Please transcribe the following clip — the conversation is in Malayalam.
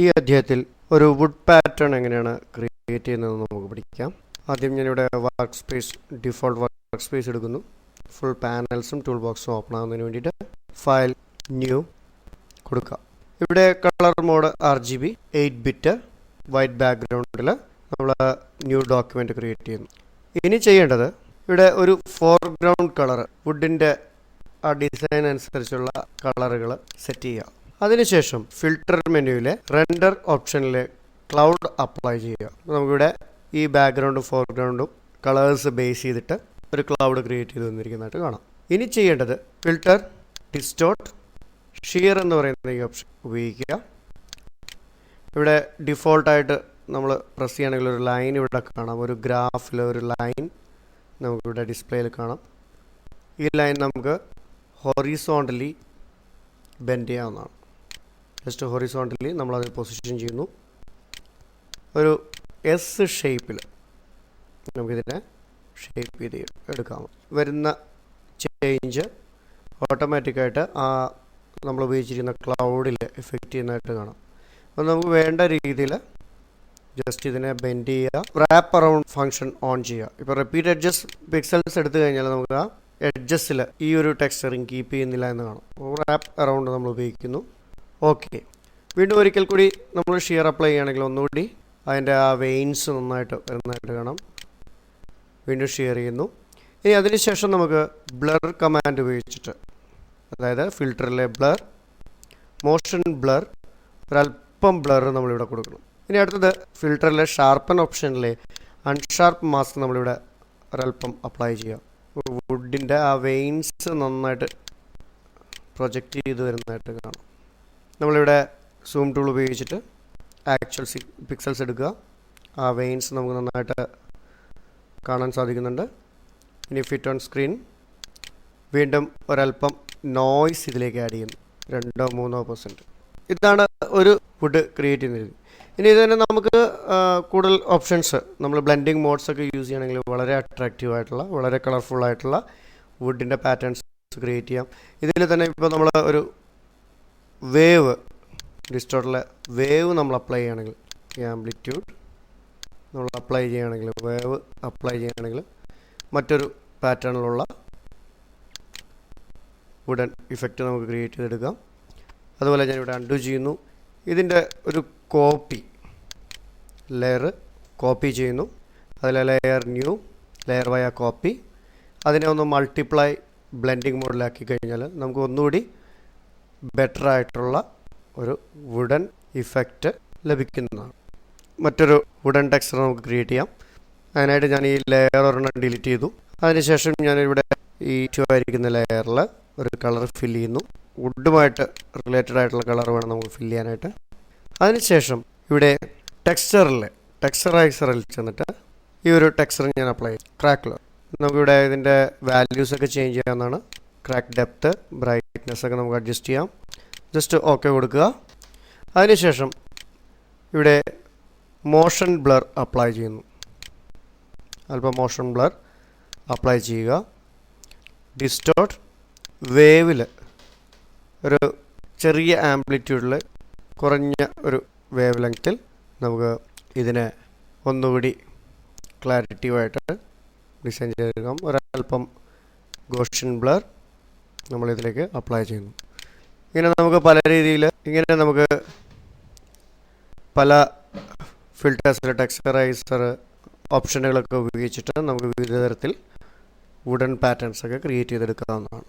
ഈ അധ്യായത്തിൽ ഒരു വുഡ് പാറ്റേൺ എങ്ങനെയാണ് ക്രിയേറ്റ് ചെയ്യുന്നത് നമുക്ക് പഠിക്കാം. ആദ്യം ഞാനിവിടെ work space default work space എടുക്കുന്നു ഫുൾ പാനൽസും ടൂൾ ബോക്സും ഓപ്പൺ ആകുന്നതിന് വേണ്ടിയിട്ട് ഫയൽ ന്യൂ കൊടുക്കുക. ഇവിടെ colour mode R G B eight bit white ബാക്ക്ഗ്രൗണ്ടിൽ നമ്മൾ ന്യൂ ഡോക്യുമെന്റ് ക്രിയേറ്റ് ചെയ്യുന്നു. ഇനി ചെയ്യേണ്ടത് ഇവിടെ ഒരു ഫോർഗ്രൗണ്ട് കളർ വുഡിന്റെ ആ ഡിസൈൻ അനുസരിച്ചുള്ള കളറുകൾ സെറ്റ് ചെയ്യുക. അതിനുശേഷം ഫിൽട്ടർ മെനുവിലെ റെൻഡർ ഓപ്ഷനിൽ ക്ലൗഡ് അപ്ലൈ ചെയ്യുക. നമുക്കിവിടെ ഈ ബാക്ക്ഗ്രൗണ്ടും ഫോർഗ്രൗണ്ടും കളേഴ്സ് ബേസ് ചെയ്തിട്ട് ഒരു ക്ലൗഡ് ക്രിയേറ്റ് ചെയ്ത് തന്നിരിക്കുന്നതായിട്ട് കാണാം. ഇനി ചെയ്യേണ്ടത് ഫിൽട്ടർ ഡിസ്റ്റോട്ട് ഷിയർ എന്ന് പറയുന്ന ഈ ഓപ്ഷൻ ഉപയോഗിക്കുക. ഇവിടെ ഡിഫോൾട്ടായിട്ട് നമ്മൾ പ്രസ് ചെയ്യുകയാണെങ്കിൽ ഒരു ലൈൻ ഇവിടെ കാണാം. ഒരു ഗ്രാഫിൽ ഒരു ലൈൻ നമുക്കിവിടെ ഡിസ്പ്ലേയിൽ കാണാം. ഈ ലൈൻ നമുക്ക് ഹൊറിസോണ്ടലി ബെൻഡ് ചെയ്യാവുന്നതാണ്. ജസ്റ്റ് ഹൊറിസോണ്ടലി നമ്മളത് പൊസിഷൻ ചെയ്യുന്നു. ഒരു എസ് ഷേപ്പിൽ നമുക്കിതിനെ ഷേപ്പ് ചെയ്ത് എടുക്കാം. വരുന്ന ചേഞ്ച് ഓട്ടോമാറ്റിക്കായിട്ട് ആ നമ്മൾ ഉപയോഗിച്ചിരിക്കുന്ന ക്ലൗഡിൽ എഫക്റ്റ് ചെയ്യുന്നതായിട്ട് കാണാം. അപ്പോൾ നമുക്ക് വേണ്ട രീതിയിൽ ജസ്റ്റ് ഇതിനെ ബെൻഡ് ചെയ്യുക. റാപ്പ് അറൗണ്ട് ഫംഗ്ഷൻ ഓൺ ചെയ്യുക. ഇപ്പോൾ റിപ്പീറ്റ് എഡ്ജസ് പിക്സൽസ് എടുത്തു കഴിഞ്ഞാൽ നമുക്ക് ആ എഡ്ജസ്റ്റിൽ ഈ ഒരു ടെക്സ്ചറിങ് കീപ്പ് ചെയ്യുന്നില്ല എന്ന് കാണാം. റാപ്പ് അറൗണ്ട് നമ്മൾ ഉപയോഗിക്കുന്നു. ഓക്കെ. വീണ്ടും ഒരിക്കൽ കൂടി നമ്മൾ ഷിയർ അപ്ലൈ ചെയ്യുകയാണെങ്കിൽ ഒന്നുകൂടി അതിന്റെ ആ വെയിൻസ് നന്നായിട്ട് വരുന്നതായിട്ട് കാണാം. വീണ്ടും ഷിയർ ചെയ്യുന്നു. ഇനി അതിനുശേഷം നമുക്ക് ബ്ലർ കമാൻഡ് ഉപയോഗിച്ചിട്ട് അതായത് ഫിൽറ്ററിലെ ബ്ലർ മോഷൻ ബ്ലർ ഒരല്പം ബ്ലർ നമ്മളിവിടെ കൊടുക്കണം. ഇനി അടുത്തത് ഫിൽറ്ററിലെ ഷാർപ്പൻ ഓപ്ഷനിലെ അൺഷാർപ്പ് മാസ്ക് നമ്മളിവിടെ ഒരല്പം അപ്ലൈ ചെയ്യാം. വുഡിന്റെ ആ വെയിൻസ് നന്നായിട്ട് പ്രൊജക്റ്റ് ചെയ്ത് വരുന്നതായിട്ട് കാണാം. നമ്മളിവിടെ സൂം ടൂൾ ഉപയോഗിച്ചിട്ട് ആക്ച്വൽ പിക്സൽസ് എടുക്കുക. ആ വെയിൻസ് നമുക്ക് നന്നായിട്ട് കാണാൻ സാധിക്കുന്നുണ്ട്. ഇനി ഫിറ്റ് ഓൺ സ്ക്രീൻ വീണ്ടും ഒരല്പം നോയ്സ് ഇതിലേക്ക് ആഡ് ചെയ്യുന്നു. രണ്ടോ മൂന്നോ പെർസെന്റ് ഇതാണ് ഒരു ഫുഡ് ക്രിയേറ്റ് ചെയ്യുന്നത് ഇനി ഇത് തന്നെ നമുക്ക് കൂടുതൽ ഓപ്ഷൻസ് നമ്മൾ ബ്ലെൻഡിങ് മോഡ്സ് ഒക്കെ യൂസ് ചെയ്യണമെങ്കിൽ വളരെ അട്രാക്റ്റീവ് ആയിട്ടുള്ള വളരെ കളർഫുൾ ആയിട്ടുള്ള വുഡിന്റെ പാറ്റേൺസ് ക്രിയേറ്റ് ചെയ്യാം. ഇതിൽ തന്നെ ഇപ്പോൾ നമ്മൾ ഒരു വേവ്. ഡിസ്റ്റോട്ടിലെ വേവ് നമ്മൾ അപ്ലൈ ചെയ്യുകയാണെങ്കിൽ ഈ ആംപ്ലിറ്റ്യൂഡ് നമ്മൾ അപ്ലൈ ചെയ്യുകയാണെങ്കിൽ വേവ് അപ്ലൈ ചെയ്യുകയാണെങ്കിൽ മറ്റൊരു പാറ്റേണിലുള്ള ഉടൻ ഇഫക്റ്റ് നമുക്ക് ക്രിയേറ്റ് ചെയ്തെടുക്കാം. അതുപോലെ ഞാനിവിടെ അൺഡു ചെയ്യുന്നു. ഇതിന്റെ ഒരു കോപ്പി ലെയർ കോപ്പി ചെയ്യുന്നു. അതിൽ layer new layer via copy അതിനെ ഒന്ന് മൾട്ടിപ്ലൈ ബ്ലെൻഡിങ് മോഡിലാക്കി കഴിഞ്ഞാൽ നമുക്ക് ഒന്നുകൂടി ബെറ്റർ ആയിട്ടുള്ള ഒരു വുഡൻ ഇഫക്റ്റ് ലഭിക്കുന്നതാണ്. മറ്റൊരു വുഡൻ ടെക്സ്ചർ നമുക്ക് ക്രിയേറ്റ് ചെയ്യാം. അതിനായിട്ട് ഞാൻ ഈ ലെയർ ഒരെണ്ണം ഡിലീറ്റ് ചെയ്തു. അതിനുശേഷം ഞാനിവിടെ ഈ ടു ആയിരിക്കുന്ന ലെയറിൽ ഒരു കളർ ഫില്ല് ചെയ്യുന്നു. വുഡുമായിട്ട് റിലേറ്റഡ് ആയിട്ടുള്ള കളർ വേണം നമുക്ക് ഫില്ല് ചെയ്യാനായിട്ട്. അതിനുശേഷം ഇവിടെ ടെക്സ്ചറിൽ ടെക്സ്ചറൈസറിൽ ചെന്നിട്ട് ഈ ഒരു ടെക്സ്ചർ ഞാൻ അപ്ലൈ ചെയ്യും ക്രാക്കിൽ നമുക്കിവിടെ ഇതിന്റെ വാല്യൂസൊക്കെ ചേഞ്ച് ചെയ്യാവുന്നതാണ്. ക്രാക്ക് ഡെപ്ത്ത് ബ്രൈറ്റ്നെസ് ഒക്കെ നമുക്ക് അഡ്ജസ്റ്റ് ചെയ്യാം. ജസ്റ്റ് ഓക്കെ കൊടുക്കുക. അതിനുശേഷം ഇവിടെ മോഷൻ ബ്ലർ അപ്ലൈ ചെയ്യുന്നു. അല്പം മോഷൻ ബ്ലർ അപ്ലൈ ചെയ്യുക. ഡിസ്റ്റോട്ട് വേവിൽ ഒരു ചെറിയ ആംപ്ലിറ്റ്യൂഡിൽ കുറഞ്ഞ ഒരു വേവ് ലെങ്ത്തിൽ നമുക്ക് ഇതിനെ ഒന്നുകൂടി ക്ലാരിറ്റീവായിട്ട് ഡിസൈൻ ചെയ്തെടുക്കാം. ഒരല്പം ഗോഷൻ ബ്ലർ നമ്മളിതിലേക്ക് അപ്ലൈ ചെയ്യുന്നു. ഇങ്ങനെ നമുക്ക് പല രീതിയിൽ ഇങ്ങനെ നമുക്ക് പല ഫിൽറ്റേഴ്സിൽ ടെക്സ്ചറൈസർ ഓപ്ഷനുകളൊക്കെ ഉപയോഗിച്ചിട്ട് നമുക്ക് വിവിധ തരത്തിൽ വുഡൻ പാറ്റേൺസ് ഒക്കെ ക്രിയേറ്റ് ചെയ്തെടുക്കാവുന്നതാണ്.